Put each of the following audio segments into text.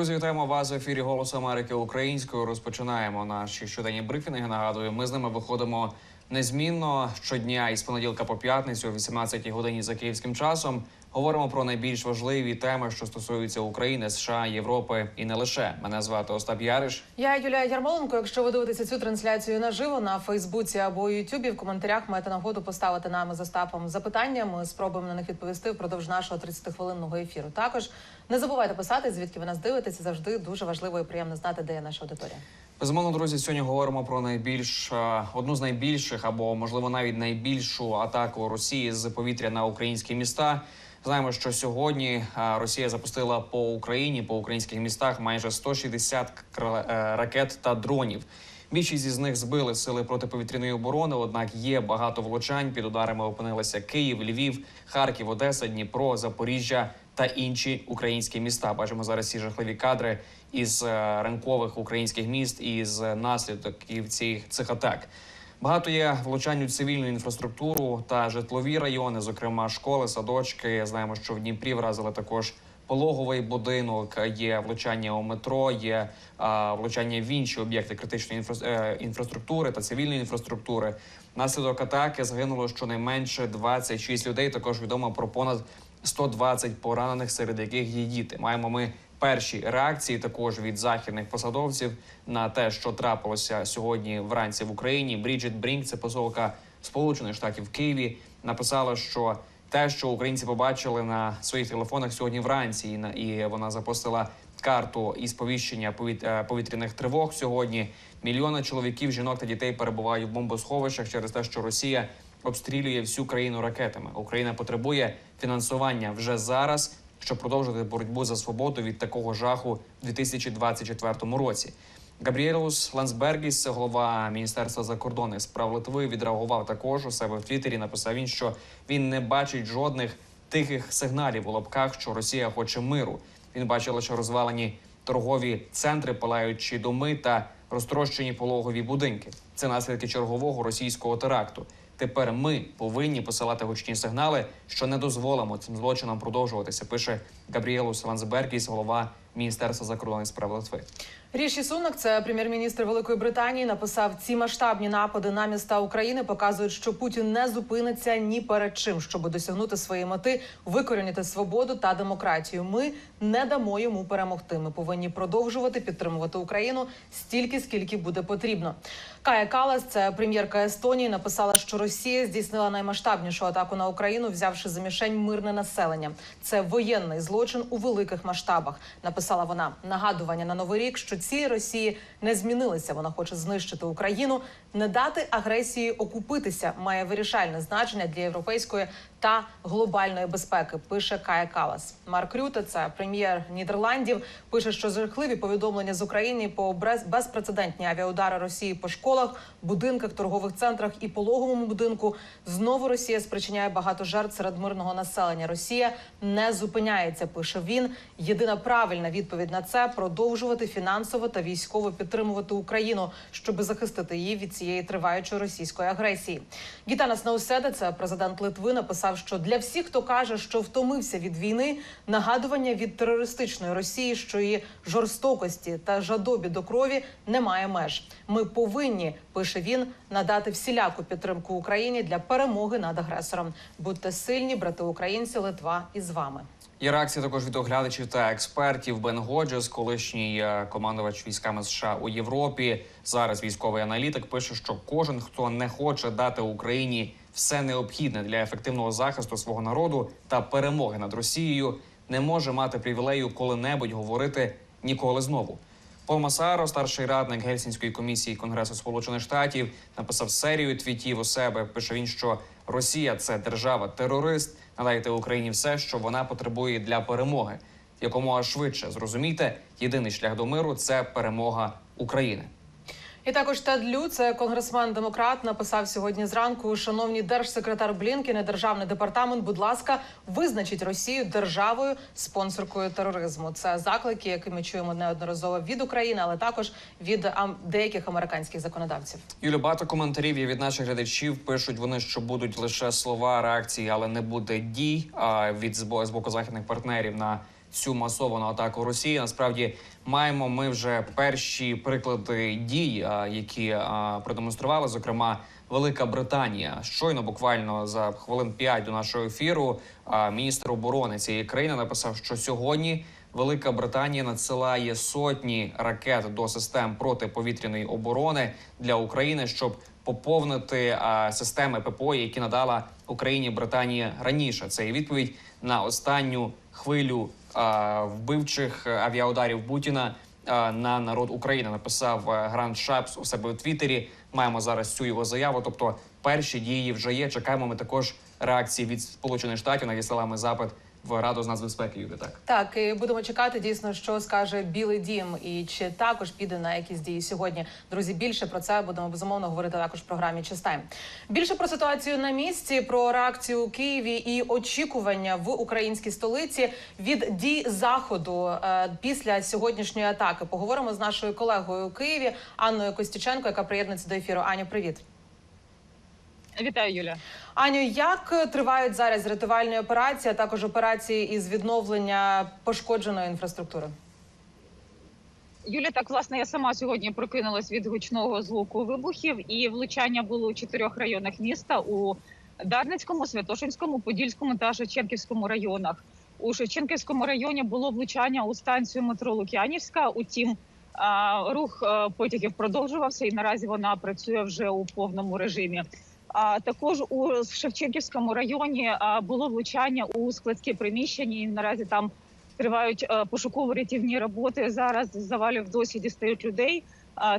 Друзі, вітаємо вас в ефірі Голосу Америки українською. Розпочинаємо наші щоденні брифінги. Нагадую, ми з ними виходимо незмінно щодня із понеділка по п'ятницю о 18 годині за київським часом. Говоримо про найбільш важливі теми, що стосуються України, США, Європи і не лише. Мене звати Остап Яриш. Я Юлія Ярмоленко. Якщо ви дивитеся цю трансляцію наживо на Фейсбуці або Ютубі, в коментарях маєте нагоду поставити нам з Остапом запитання. Ми спробуємо на них відповісти впродовж нашого 30-хвилинного ефіру. Також не забувайте писати, звідки ви нас дивитеся. Завжди дуже важливо і приємно знати, де є наша аудиторія. Безумовно, друзі, сьогодні говоримо про найбільш е, одну з найбільших або можливо навіть найбільшу атаку Росії з повітря на українські міста. Знаємо, що сьогодні Росія запустила по Україні по українських містах майже 160 кра- е, ракет та дронів. Більшість із них збили сили протиповітряної оборони. Однак є багато влучань. Під ударами опинилися Київ, Львів, Харків, Одеса, Дніпро, Запоріжжя та інші українські міста. Бачимо зараз ці жахливі кадри із е, ранкових українських міст із наслідків цих цих атак. Багато є влучань у цивільну інфраструктуру та житлові райони, зокрема школи, садочки. Знаємо, що в Дніпрі вразили також пологовий будинок. Є влучання у метро, є а, влучання в інші об'єкти критичної інфра... е, інфраструктури та цивільної інфраструктури. Наслідок атаки загинуло щонайменше 26 людей. Також відомо про понад 120 поранених, серед яких є діти. Маємо ми перші реакції також від західних посадовців на те, що трапилося сьогодні вранці в Україні. Бріджит Брінк, це посолка Сполучених Штатів в Києві, написала, що те, що українці побачили на своїх телефонах сьогодні вранці, і на- і вона запостила карту із повіщення повіт- е, повітряних тривог сьогодні. Мільйони чоловіків, жінок та дітей перебувають в бомбосховищах через те, що Росія обстрілює всю країну ракетами. Україна потребує фінансування вже зараз, щоб продовжити боротьбу за свободу від такого жаху в 2024 році. Габріелус Лансбергіс, голова міністерства закордонних справ Литви, відреагував також у себе в Твіттері. Написав він, що він не бачить жодних тихих сигналів у лапках, що Росія хоче миру. Він бачив лише розвалені торгові центри, палаючі доми та розтрощені пологові будинки. Це наслідки чергового російського теракту. Тепер ми повинні посилати гучні сигнали, що не дозволимо цим злочинам продовжуватися. Пише Габріелус Лансбергіс, голова міністерства закордонних справ Литви. Ріші Сунак, це прем'єр-міністр Великої Британії, написав: ці масштабні напади на міста України показують, що Путін не зупиниться ні перед чим, щоб досягнути своєї мети, викорінити свободу та демократію. Ми не дамо йому перемогти. Ми повинні продовжувати підтримувати Україну стільки, скільки буде потрібно. Кая Калас, це прем'єрка Естонії, написала, що Росія здійснила наймасштабнішу атаку на Україну, взявши за мішень мирне населення. Це воєнний злочин у великих масштабах. Написала вона нагадування на новий рік, що цілі Росії не змінилися. Вона хоче знищити Україну, не дати агресії окупитися. Має вирішальне значення для європейської та глобальної безпеки. Пише Кая Калас. Марк Рюте, це прем'єр Нідерландів, пише, що жахливі повідомлення з України по безпрецедентні авіаудари Росії по школах, будинках, торгових центрах і пологовому будинку. Знову Росія спричиняє багато жертв серед мирного населення. Росія не зупиняється. Пише він. Єдина правильна відповідь на це продовжувати фінансово та військово підтримувати Україну, щоб захистити її від цієї триваючої російської агресії. Гітанас Науседа, це президент Литви, написав, що для всіх, хто каже, що втомився від війни, нагадування від терористичної Росії, що її жорстокості та жадобі до крові немає меж. Ми повинні, пише він, надати всіляку підтримку Україні для перемоги над агресором. Будьте сильні, брати українці, Литва із вами. Є реакція також від оглядачів та експертів. Бен Годжес, колишній е, командувач військами США у Європі. Зараз військовий аналітик пише, що кожен, хто не хоче дати Україні все необхідне для ефективного захисту свого народу та перемоги над Росією, не може мати привілею коли-небудь говорити ніколи знову. Пол Масаро, старший радник Гельсінської комісії Конгресу Сполучених Штатів, написав серію твітів у себе. Пише він, що Росія це держава-терорист. Надайте Україні все, що вона потребує для перемоги. Якомога швидше зрозумійте, єдиний шлях до миру це перемога України. І також Тед Лю, це конгресмен демократ, написав сьогодні зранку. Шановні держсекретар Блінкен і державний департамент, будь ласка, визначіть Росію державою спонсоркою тероризму. Це заклики, які ми чуємо неодноразово від України, але також від деяких американських законодавців. Юлі, багато коментарів є від наших глядачів. Пишуть вони, що будуть лише слова реакції, але не буде дій. А від з боку західних партнерів на цю масовану атаку Росії. Насправді маємо ми вже перші приклади дій, які продемонстрували, зокрема. Велика Британія щойно буквально за хвилин 5 до нашого ефіру. Міністр оборони цієї країни написав, що сьогодні Велика Британія надсилає сотні ракет до систем протиповітряної оборони для України, щоб поповнити системи ППО, які надала Україні Британія раніше. Це є відповідь на останню хвилю вбивчих авіаударів Путіна на народ України. Написав Гранд Шапс у себе у Твіттері. Маємо зараз цю його заяву. Тобто, перші дії вже є. Чекаємо ми також реакції від Сполучених Штатів. Надіслали ми запит в Раду з нацбезпеки. Юрій, так. Так, і будемо чекати дійсно, що скаже Білий Дім, і чи також піде на якісь дії сьогодні. Друзі, більше про це будемо безумовно говорити також в програмі Чистайм. Більше про ситуацію на місці, про реакцію у Києві і очікування в українській столиці від дій заходу е, після сьогоднішньої атаки. Поговоримо з нашою колегою у Києві Анною Костюченко, яка приєднується до ефіру. Аню, привіт. Вітаю, Юля. Аню, як тривають зараз рятувальні операції, а також операції із відновлення пошкодженої інфраструктури? Юля, так власне я сама сьогодні прокинулась від гучного звуку вибухів, і влучання було у чотирьох районах міста: у Дарницькому, Святошинському, Подільському та Шевченківському районах. У Шевченківському районі було влучання у станцію метро Лук'янівська. Утім, рух е, потягів продовжувався, і наразі вона працює вже у повному режимі. Також у Шевченківському районі було влучання у складське приміщення. і Наразі там тривають е, пошуково-рятівні роботи. Зараз з завалів досі дістають людей.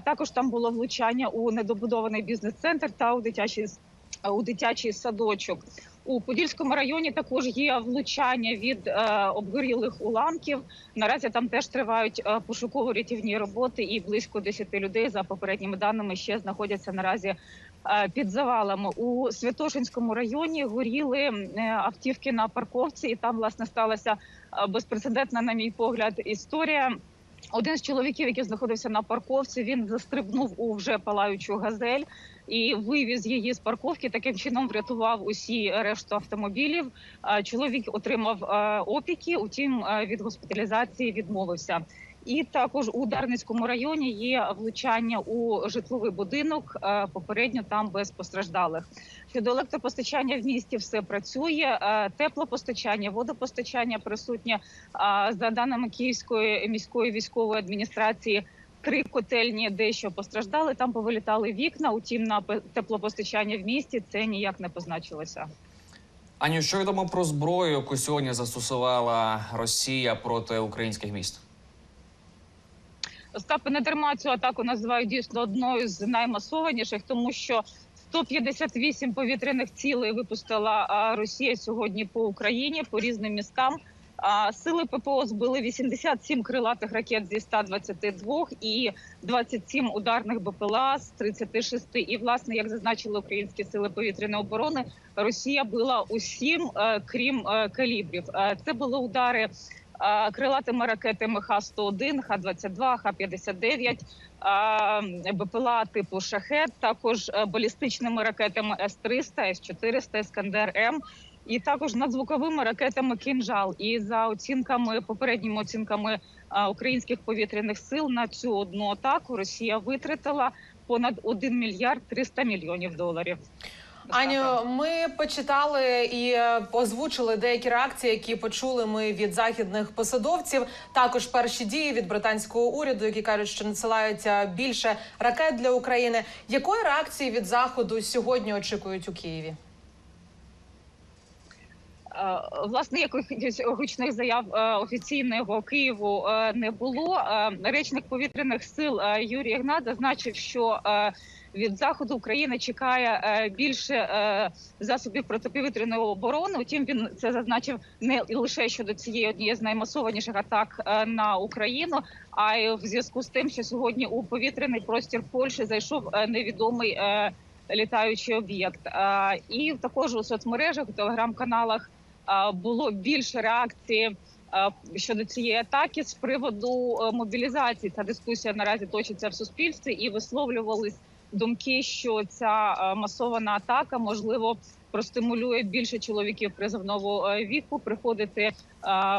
Також там було влучання у недобудований бізнес-центр та у дитячий у дитячий садочок. У Подільському районі також є влучання від е, обгорілих уламків. Наразі там теж тривають е, пошуково-рятівні роботи, і близько 10 людей за попередніми даними ще знаходяться наразі е, під завалами. У Святошинському районі горіли е, автівки на парковці, і там власне сталася е, безпрецедентна, на мій погляд, історія. Один з чоловіків, який знаходився на парковці, він застрибнув у вже палаючу газель і вивіз її з парковки. Таким чином врятував усі решту автомобілів. Чоловік отримав опіки, утім від госпіталізації відмовився. І також у Дарницькому районі є влучання у житловий будинок. е, Попередньо там без постраждалих. Щодо електропостачання в місті все працює. е, Теплопостачання, водопостачання присутнє. А, За даними Київської міської військової адміністрації, три котельні дещо постраждали. Там повилітали вікна. Утім, на теплопостачання в місті це ніяк не позначилося. Аню, що відомо про зброю, яку сьогодні застосувала Росія проти українських міст? Остапи не дарма цю атаку називають дійсно одною з наймасованіших, тому що 158 повітряних цілей випустила Росія сьогодні по Україні по різним містам. Сили ППО збили 87 крилатих ракет зі 122 і 27 ударних БПЛА з 36. І власне, як зазначили українські сили повітряної оборони, Росія била усім, е, крім е, калібрів. Е, Це були удари крилатими ракетами Х-101, Х-22, Х-59, е, БПЛА типу «Шахет», також е, балістичними ракетами С-300, С-400, Іскандер-М, і також надзвуковими ракетами «Кінжал». І за оцінками, попередніми оцінками українських повітряних сил на цю одну атаку Росія витратила понад 1 мільярд 300 мільйонів доларів. Аню, ми почитали і озвучили деякі реакції, які почули ми від західних посадовців. Також перші дії від британського уряду, які кажуть, що надсилаються більше ракет для України. Якої реакції від заходу сьогодні очікують у Києві? Е, Власне, якихось гучних заяв е, офіційного Києву е, не було. Речник повітряних сил Юрій Ігнат зазначив, що від заходу України чекає е, більше е, засобів протиповітряної оборони. Утім, він це зазначив не лише щодо цієї однієї з наймасованіших атак е, на Україну, а й в зв'язку з тим, що сьогодні у повітряний простір Польщі зайшов невідомий літаючий об'єкт. І також у соцмережах у телеграм-каналах було більше реакції. Щодо цієї атаки з приводу мобілізації ця дискусія наразі точиться в суспільстві і висловлювались думки, що ця е, масована атака можливо простимулює більше чоловіків призовного е, віку приходити е,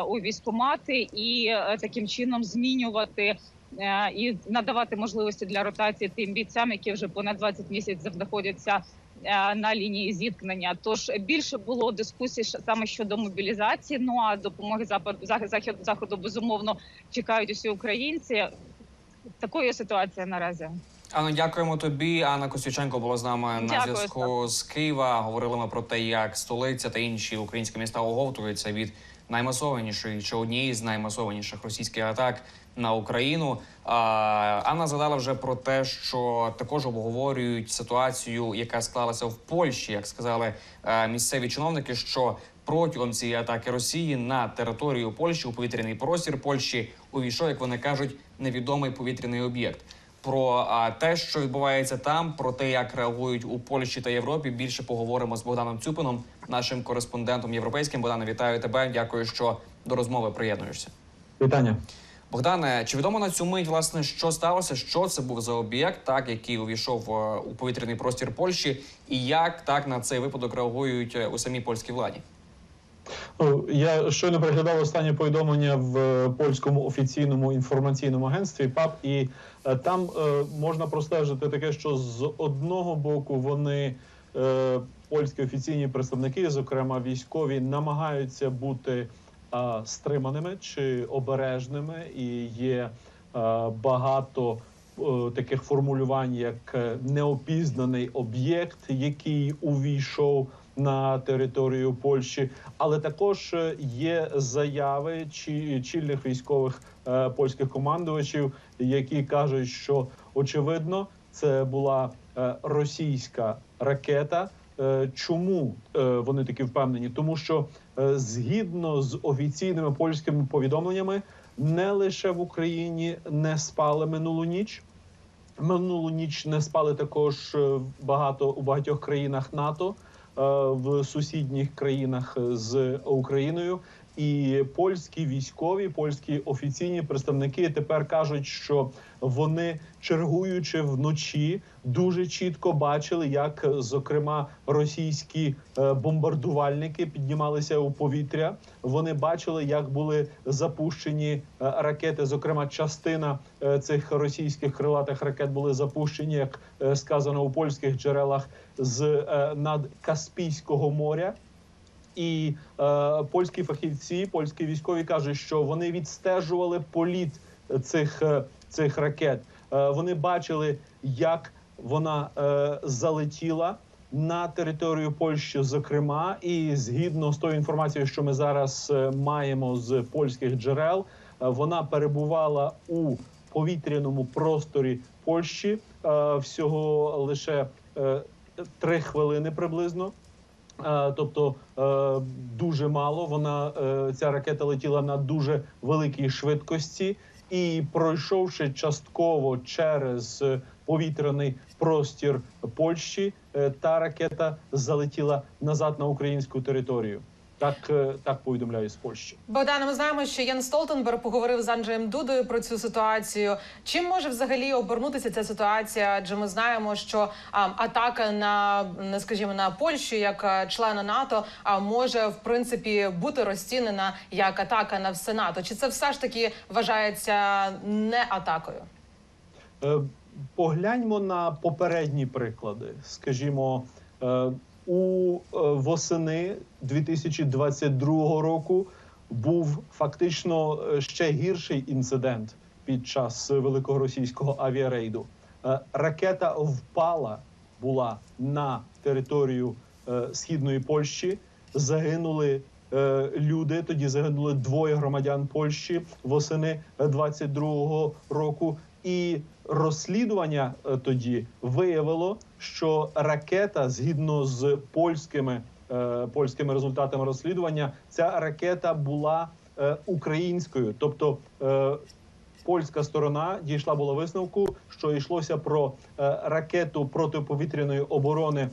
у військкомати і таким чином змінювати і надавати можливості для ротації тим бійцям, які вже понад 20 місяців знаходяться на лінії зіткнення. Тож більше було дискусій саме щодо мобілізації. Ну а допомоги захід заходу безумовно чекають усі українці. Такою ситуація наразі. Анно, дякуємо тобі. Анна Костюченко була з нами на Дякую, зв'язку з Києва. Говорили ми про те, як столиця та інші українські міста оговтуються від наймасованішої чи однієї з наймасованіших російських атак на Україну. А, Анна згадала вже про те, що також обговорюють ситуацію, яка склалася в Польщі, як сказали е, місцеві чиновники, що протягом цієї атаки Росії на територію Польщі у повітряний простір Польщі увійшов, як вони кажуть, невідомий повітряний об'єкт. Про те, що відбувається там, про те, як реагують у Польщі та Європі. Більше поговоримо з Богданом Цюпином, нашим кореспондентом європейським. Богдане, вітаю тебе. Дякую, що до розмови приєднуєшся. Вітання. Богдане, чи відомо на цю мить, власне, що сталося? Що це був за об'єкт, так який увійшов е, у повітряний простір Польщі, і як так на цей випадок реагують е, у самій польській владі? Ну, Я щойно переглядав останнє повідомлення в е, польському офіційному інформаційному агентстві ПАП, і е, там е, можна простежити таке, що з одного боку вони польські офіційні представники, зокрема військові, намагаються бути стриманими чи обережними, і є багато таких формулювань, як неопізнаний об'єкт, який увійшов на територію Польщі, але також е, є заяви чи чільних військових е, польських командувачів, які кажуть, що очевидно це була е, російська ракета. Чому вони такі впевнені? Тому що згідно з офіційними польськими повідомленнями, не лише в Україні не спали минулу ніч. Минулу ніч не спали також багато у багатьох країнах НАТО в сусідніх країнах з Україною. І польські військові, польські офіційні представники тепер кажуть, що вони чергуючи вночі, дуже чітко бачили, як зокрема російські е, бомбардувальники піднімалися у повітря. Вони бачили, як були запущені е, ракети. Зокрема, частина е, цих російських крилатих ракет були запущені, як е, сказано у польських джерелах, з е, над Каспійського моря. І е, польські фахівці, польські військові кажуть, що вони відстежували політ цих, е, цих ракет. Е, вони бачили, як вона е, залетіла на територію Польщі, зокрема, і згідно з тою інформацією, що ми зараз е, маємо з польських джерел, е, вона перебувала у повітряному просторі Польщі е, всього лише е, три хвилини приблизно. Е, Тобто е, дуже мало. Вона е, ця ракета летіла на дуже великій швидкості, і пройшовши частково через повітряний простір Польщі, е, та ракета залетіла назад на українську територію. Так, е, так повідомляють з Польщі. Богдане, ми знаємо, що Ян Столтенберг поговорив з Анджеєм Дудою про цю ситуацію. Чим може взагалі обернутися ця ситуація? Адже ми знаємо, що а, атака на не скажімо на Польщу як члена НАТО а може в принципі бути розцінена як атака на все НАТО. Чи це все ж таки вважається не атакою? Е, Погляньмо на попередні приклади. Скажімо, е, у е, восени 2022 року був фактично е, ще гірший інцидент під час великого російського авіарейду. Е, Ракета впала була на територію східної Польщі. Загинули люди. Тоді загинули двоє громадян Польщі восени 22-го року. І розслідування тоді виявило, що ракета, згідно з польськими е, польськими результатами розслідування, ця ракета була е, українською, тобто. Е, Польська сторона дійшла була висновку, що йшлося про е, ракету протиповітряної оборони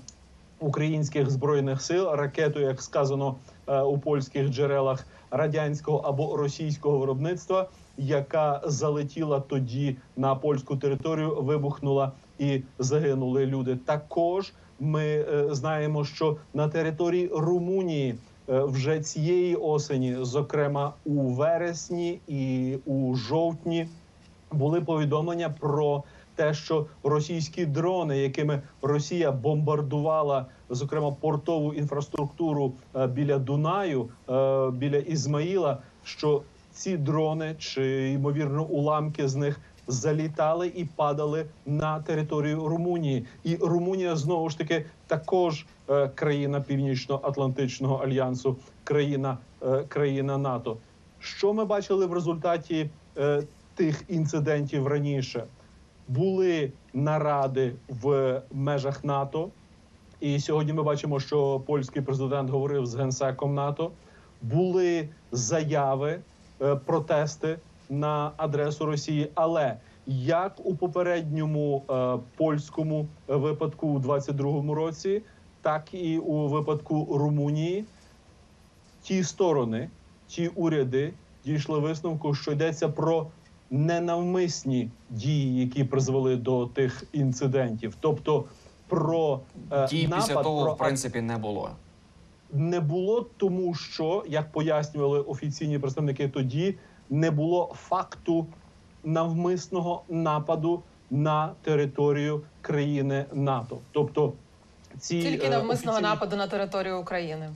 українських збройних сил, ракету, як сказано е, у польських джерелах радянського або російського виробництва, яка залетіла тоді на польську територію, вибухнула і загинули люди. Також ми е, знаємо, що на території Румунії е, вже цієї осені, зокрема у вересні і у жовтні, були повідомлення про те, що російські дрони, якими Росія бомбардувала, зокрема портову інфраструктуру е, біля Дунаю, біля Ізмаїла, що ці дрони чи ймовірно уламки з них залітали і падали на територію Румунії. І Румунія знову ж таки також е, країна Північно-Атлантичного альянсу, країна, е, країна НАТО. Що ми бачили в результаті е, тих інцидентів раніше? Були наради в межах НАТО, і сьогодні ми бачимо, що польський президент говорив з генсеком НАТО. Були заяви, протести на адресу Росії. Але як у попередньому е, польському випадку у 22-му році, так і у випадку Румунії, ті сторони, ті уряди дійшли висновку, що йдеться про ненавмисні дії, які призвели до тих інцидентів, тобто про е, Дій напад, після того, про в принципі, не було. не було, тому що як пояснювали офіційні представники тоді, не було факту навмисного нападу на територію країни НАТО. Тобто ці Тільки е, навмисного офіційні- нападу на територію України.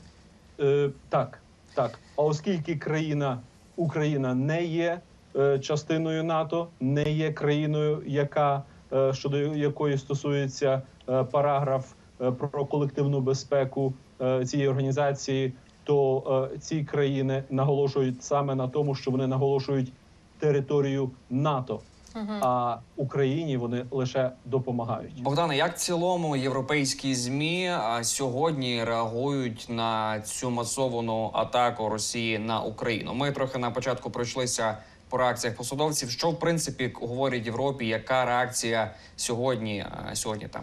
Е, так, так. А оскільки країна Україна не є е, частиною НАТО, не є країною, яка е, щодо якої стосується е, параграф е, про колективну безпеку е, цієї організації, то е, ці країни наголошують саме на тому, що вони наголошують територію НАТО. А Україні вони лише допомагають. Богдане, як в цілому європейські змі а, сьогодні реагують на цю масовану атаку Росії на Україну? Ми трохи на початку пройшлися по реакціях посадовців. Що в принципі говорять Європі? Яка реакція сьогодні? Сьогодні там?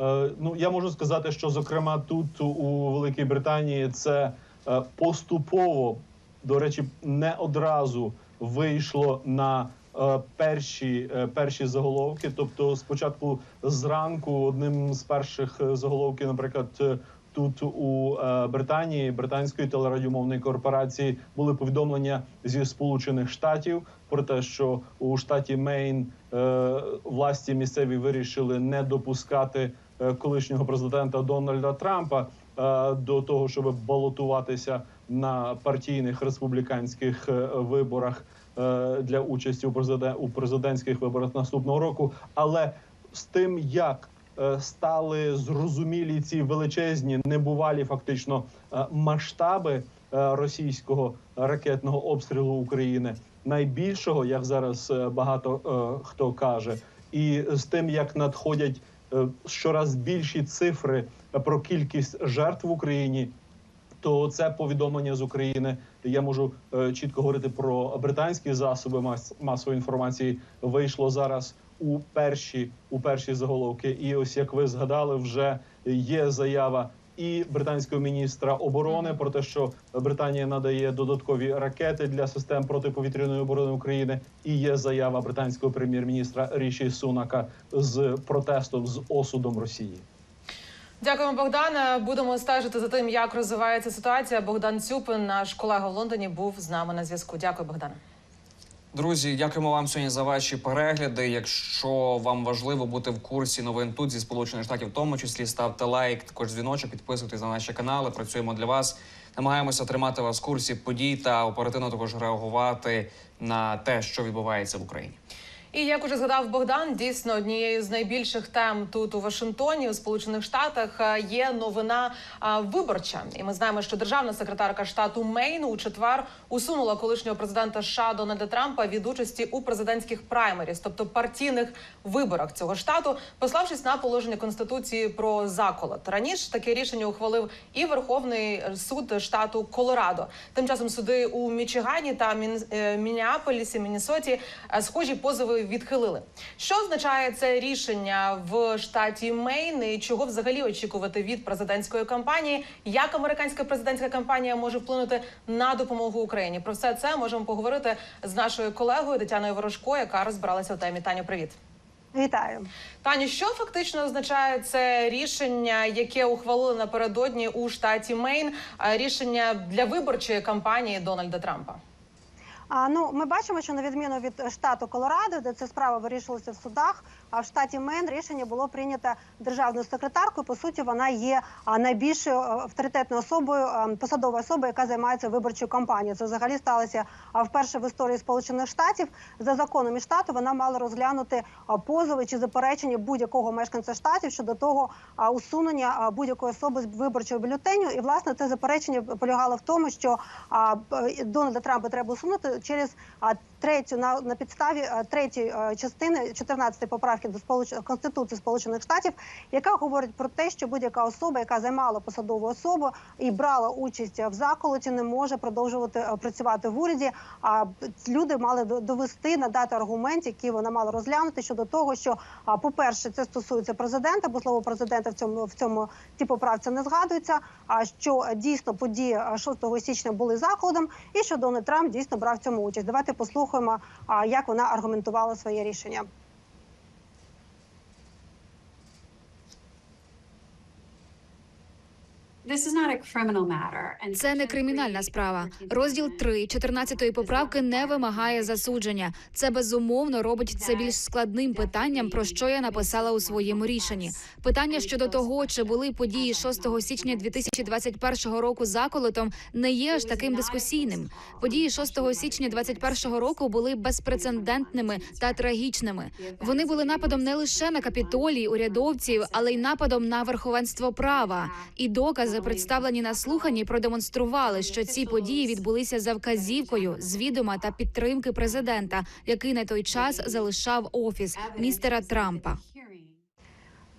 Е, Ну я можу сказати, що зокрема тут у Великій Британії це е, поступово, до речі, не одразу вийшло на е, перші, перші заголовки. Тобто, спочатку зранку одним з перших заголовків, наприклад. Тут у Британії британської телерадіомовної корпорації були повідомлення зі Сполучених Штатів про те, що у штаті Мейн власті місцеві вирішили не допускати колишнього президента Дональда Трампа е, до того, щоб балотуватися на партійних республіканських е, виборах е, для участі у президен- у президентських виборах наступного року. Але з тим, як е, стали зрозумілі ці величезні, небувалі фактично е, масштаби е, російського ракетного обстрілу України, найбільшого, як зараз е, багато е, хто каже, і з тим, як надходять е, щораз більші цифри про кількість жертв в Україні. То це повідомлення з України. Я можу е, чітко говорити про британські засоби мас- масової інформації. Вийшло зараз у перші у перші заголовки. І ось як ви згадали, вже є заява і британського міністра оборони про те, що Британія надає додаткові ракети для систем протиповітряної оборони України. І є заява британського прем'єр-міністра Ріші Сунака з протестом з осудом Росії. Дякуємо, Богдане. Будемо стежити за тим, як розвивається ситуація. Богдан Цюпин, наш колега в Лондоні, був з нами на зв'язку. Дякую, Богдане. Друзі, дякуємо вам сьогодні за ваші перегляди. Якщо вам важливо бути в курсі новин тут зі сполучених штатів, в тому числі ставте лайк, також дзвіночок, підписуйтесь на наші канали. Працюємо для вас. Намагаємося тримати вас в курсі подій та оперативно також реагувати на те, що відбувається в Україні. І як уже згадав Богдан, дійсно однією з найбільших тем тут у Вашингтоні, у Сполучених Штатах, е, є новина виборча. І ми знаємо, що державна секретарка штату Мейн у четвер усунула колишнього президента США Дональда Трампа від участі у президентських праймеріс, тобто партійних виборах цього штату, пославшись на положення конституції про заколот. Раніше таке рішення ухвалив і Верховний суд штату Колорадо. Тим часом суди у Мічигані та Мін... е, Міннесоті е, схожі позови відхилили. Що означає це рішення в штаті Мейн і чого взагалі очікувати від президентської кампанії? Як американська президентська кампанія може вплинути на допомогу Україні? Про все це можемо поговорити з нашою колегою Тетяною Ворожко, яка розбиралася у темі. Таню, привіт. Вітаю. Тані, що фактично означає це рішення, яке ухвалили напередодні у штаті Мейн, рішення для виборчої кампанії Дональда Трампа? А ну ми бачимо, що на відміну від е, штату Колорадо, де ця справа вирішилася в судах, в штаті Мейн рішення було прийнято державною секретаркою. По суті, вона є найбільшою е, авторитетною особою, е, посадовою особою, яка займається виборчою кампанією. Це взагалі сталося вперше в історії Сполучених Штатів. За законом і штату вона мала розглянути позови чи заперечення будь-якого мешканця штатів щодо того усунення будь-якої особи з виборчого бюлетеню. І власне це заперечення полягало в тому, що Дональда Трампа треба усунути через третю на, на підставі третьої частини 14 поправки до сполуч... Конституції Сполучених Штатів, яка говорить про те, що будь-яка особа, яка займала посадову особу і брала участь в заколоті, не може продовжувати працювати в уряді. А люди мали до- довести, надати аргумент, який вона мала розглянути щодо того, що по-перше, це стосується президента, бо слово президента в цьому в цьому цій поправці не згадується. А що е, дійсно події е, 6 січня були закладом, і що Дональд Трамп дійсно брав цьому участь. Давайте послухаємо, а, як вона аргументувала своє рішення. Це не кримінальна справа. Розділ 3 14-ї поправки не вимагає засудження. Це безумовно робить це більш складним питанням, про що я написала у своєму рішенні. Питання щодо того, чи були події 6 січня 2021 року заколотом, не є аж таким дискусійним. Події 6 січня 2021 року були безпрецедентними та трагічними. Вони були нападом не лише на капітолій урядовців, але й нападом на верховенство права. І докази, представлені на слуханні, продемонстрували, що ці події відбулися за вказівкою з відома та підтримки президента, який на той час залишав офіс містера Трампа.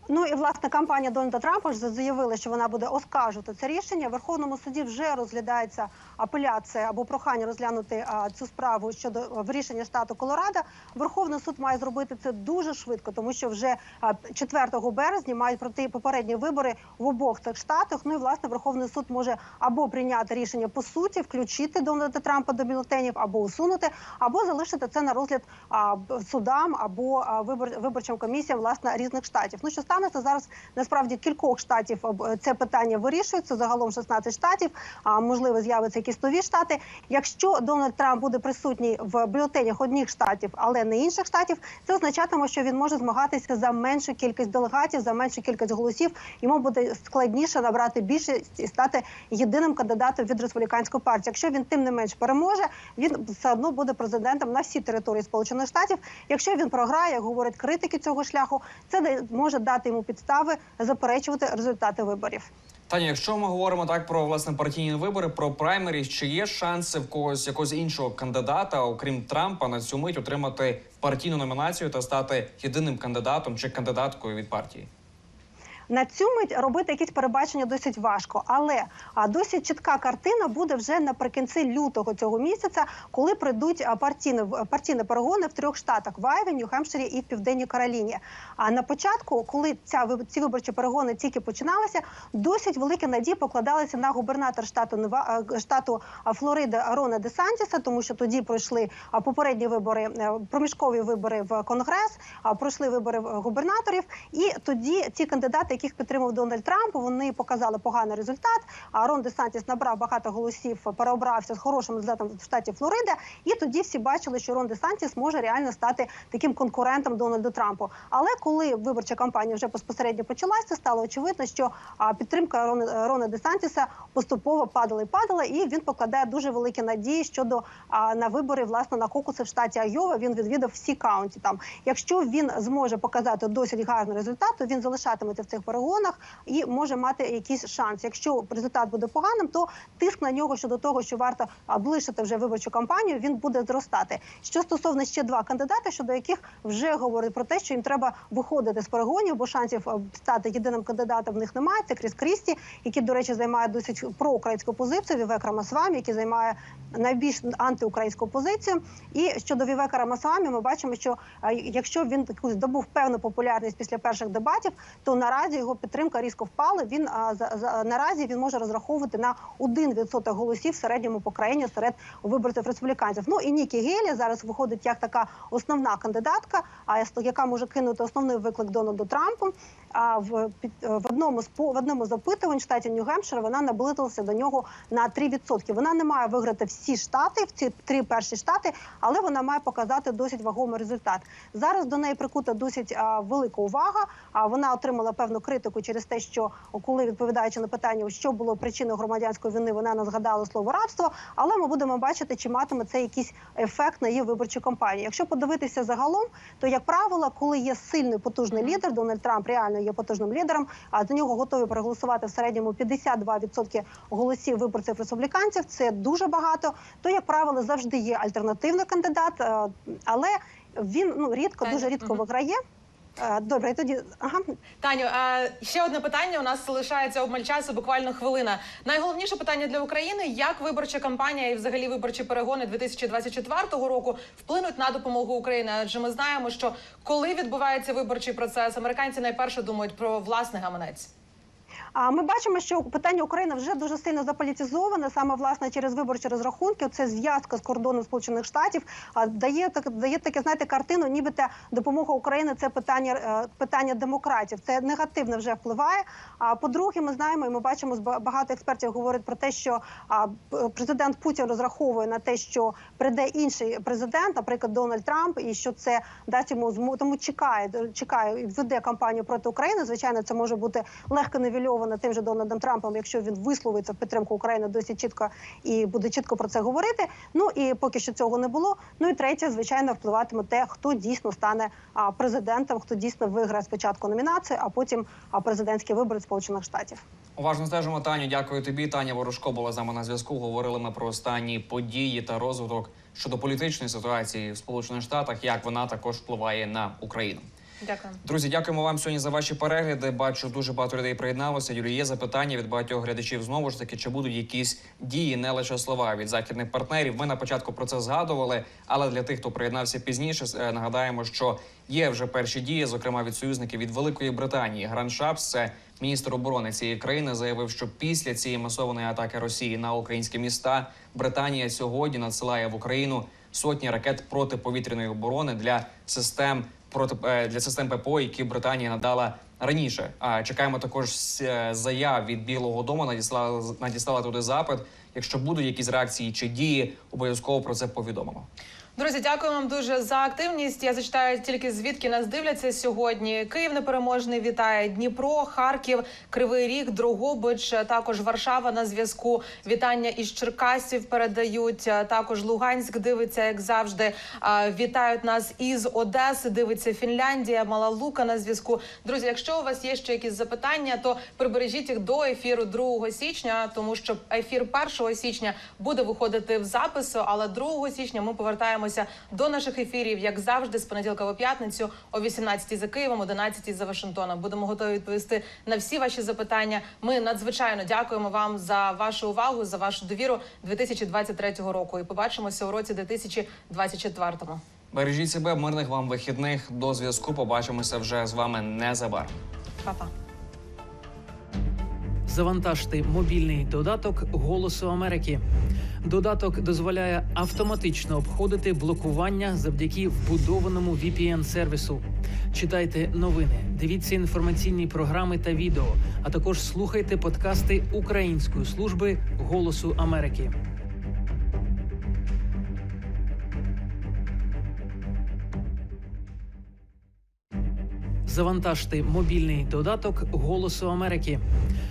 Ну і власне кампанія Дональда Трампа ж заявила, що вона буде оскаржувати це рішення. В Верховному суді вже розглядається апеляція або прохання розглянути а, цю справу щодо а, в рішення штату Колорадо. Верховний суд має зробити це дуже швидко, тому що вже а, 4 березня мають пройти попередні вибори в обох цих штатах. Ну і власне Верховний суд може або прийняти рішення по суті, включити Дональда Трампа до бюлетенів, або усунути, або залишити це на розгляд а, судам або а, вибор, виборчим комісіям власне різних штатів. Ну що станеться зараз? Насправді кількох штатів об- це питання вирішується. Загалом 16 штатів. А можливо, з'явиться якісь нові штати. Якщо Дональд Трамп буде присутній в бюлетенях одних штатів, але не інших штатів, це означатиме, що він може змагатися за меншу кількість делегатів, за меншу кількість голосів. Йому буде складніше набрати більше і стати єдиним кандидатом від республіканської партії. Якщо він тим не менш переможе, він все одно буде президентом на всій території Сполучених Штатів. Якщо він програє, як говорять критики цього шляху, це може дати йому підстави заперечувати результати виборів. Таня, якщо ми говоримо так про власне партійні вибори, про праймері, чи є шанси в когось якогось іншого кандидата, окрім Трампа, на цю мить отримати партійну номінацію та стати єдиним кандидатом чи кандидаткою від партії? На цю мить робити якісь перебачення досить важко, але досить чітка картина буде вже наприкінці лютого цього місяця, коли прийдуть партійні, партійні перегони в трьох штатах: в Айві, Нью-Хемпширі і в Південній Кароліні. А на початку, коли ця ці виборчі перегони тільки починалися, досить великі надії покладалися на губернатор штату Нева штату а, Флорида Рона Де Сантіса, тому що тоді пройшли попередні вибори, е, проміжкові вибори в Конгрес, пройшли вибори в- губернаторів, і тоді ті кандидати, яких підтримав Дональд Трамп, вони показали поганий результат. А Рон Де Сантіс набрав багато голосів, переобрався з хорошим результатом в штаті Флорида. І тоді всі бачили, що Рон Де Сантіс може реально стати таким конкурентом Дональду Трампу. Але коли виборча кампанія вже безпосередньо почалася, стало очевидно, що підтримка Рона, Рона Де Сантіса поступово падала і падала, і він покладає дуже великі надії щодо на вибори власне на кокуси в штаті Айова. Він відвідав всі каунті. Там, якщо він зможе показати досить гарний результат, то він залишатиметься в цих перегонах і може мати якийсь шанс. Якщо результат буде поганим, то тиск на нього щодо того, що варто облишити вже виборчу кампанію, він буде зростати. Що стосовно ще два кандидати, щодо яких вже говорять про те, що їм треба виходити з перегонів, бо шансів е, стати єдиним кандидатом в них немає. Це Кріс Крісті, який, до речі, займає досить проукраїнську позицію. Вівек Рамасвамі, який займає найбільш антиукраїнську позицію. І щодо Вівека Рамасвамі, ми бачимо, що е, якщо він таку здобув певну популярність після перших дебатів, то наразі наразі його підтримка різко впала. Він а, за, за наразі він може розраховувати на 1% голосів в середньому по країні серед виборців республіканців. Ну і Нікі Гелі зараз виходить як така основна кандидатка, а яка може кинути основний виклик Дональду Трампу. А в під в одному з в одному з опитувань в штаті Нью-Гемпшир вона наблизилася до нього на 3%. Вона не має виграти всі штати, в ці три перші штати, але вона має показати досить вагомий результат. Зараз до неї прикута досить а, велика увага. А вона отримала певну критику через те, що коли відповідаючи на питання, що було причиною громадянської війни, вона не згадала слово рабство. Але ми будемо бачити, чи матиме це якийсь ефект на її виборчу кампанію. Якщо подивитися загалом, то як правило, коли є сильний потужний лідер, Дональд Трамп реально є потужним лідером. А за нього готові проголосувати в середньому 52% голосів виборців республіканців. Це дуже багато. То як правило завжди є альтернативний кандидат, е, але він ну рідко, дуже рідко виграє. Добре, тоді ага. Таню, а ще одне питання. У нас залишається обмаль часу, буквально хвилина. Найголовніше питання для України: як виборча кампанія і взагалі виборчі перегони 2024 року вплинуть на допомогу Україні? Адже ми знаємо, що коли відбувається виборчий процес, американці найперше думають про власний гаманець. А ми бачимо, що питання України вже дуже сильно заполітизоване, саме власне через виборчі розрахунки. Це зв'язка з кордоном Сполучених Штатів. Дає так дає таке, знаєте, картину, нібито допомога України це питання е, питання демократів. Це негативно вже впливає. А по-друге, ми знаємо, і ми бачимо багато експертів говорять про те, що президент Путін розраховує на те, що прийде інший президент, наприклад, Дональд Трамп, і що це дасть йому змогу, тому чекає, чекає і веде кампанію проти України. Звичайно, це може бути легко невільовано тим же Дональдом Трампом, якщо він висловиться в підтримку України досить чітко і буде чітко про це говорити. Ну і поки що цього не було. Ну і третє, звичайно, впливатиме те, хто дійсно стане президентом, хто дійсно виграє спочатку номінацію, а потім президентські вибори Сполучених Штатів. Уважно стежимо, Таню. Дякую тобі. Таня Ворожко була з нами на зв'язку. Говорили ми про останні події та розвиток щодо політичної ситуації в Сполучених Штатах, як вона також впливає на Україну. Дякую. Друзі, дякуємо вам сьогодні за ваші перегляди. Бачу, дуже багато людей приєдналося. Юрій, є запитання від багатьох глядачів. Знову ж таки, чи будуть якісь дії, не лише слова від західних партнерів. Ми на початку про це згадували, але для тих, хто приєднався пізніше, е, нагадаємо, що є вже перші дії, зокрема від союзників від Великої Британії. Гран Шапс, це міністр оборони цієї країни, заявив, що після цієї масованої атаки Росії на українські міста Британія сьогодні надсилає в Україну сотні ракет протиповітряної оборони для систем проти е, для систем ППО, які Британія надала раніше. А чекаємо також е, заяв від Білого Дому. Надіслала надіслала туди запит. Якщо будуть якісь реакції чи дії, обов'язково про це повідомимо. Друзі, дякую вам дуже за активність. Я зачитаю тільки звідки нас дивляться сьогодні. Київ непереможний вітає Дніпро, Харків, Кривий Ріг, Дрогобич, також Варшава на зв'язку. Вітання із Черкасів передають. Також Луганськ дивиться, як завжди. Вітають нас із Одеси. Дивиться Фінляндія, Мала Лука на зв'язку. Друзі, якщо у вас є ще якісь запитання, то прибережіть їх до ефіру 2 січня, тому що ефір 1 січня буде виходити в запису, але 2 січня ми повертаємося до наших ефірів, як завжди, з понеділка по п'ятницю о 18 за Києвом, 11 за Вашингтоном. Будемо готові відповісти на всі ваші запитання. Ми надзвичайно дякуємо вам за вашу увагу, за вашу довіру 2023 року. І побачимося у році 2024. Бережіть себе, мирних вам вихідних. До зв'язку. Побачимося вже з вами незабаром. Па-па. Завантажте мобільний додаток Голосу Америки. Додаток дозволяє автоматично обходити блокування завдяки вбудованому VPN-сервісу. Читайте новини, дивіться інформаційні програми та відео, а також слухайте подкасти Української служби Голосу Америки. Завантажте мобільний додаток Голосу Америки.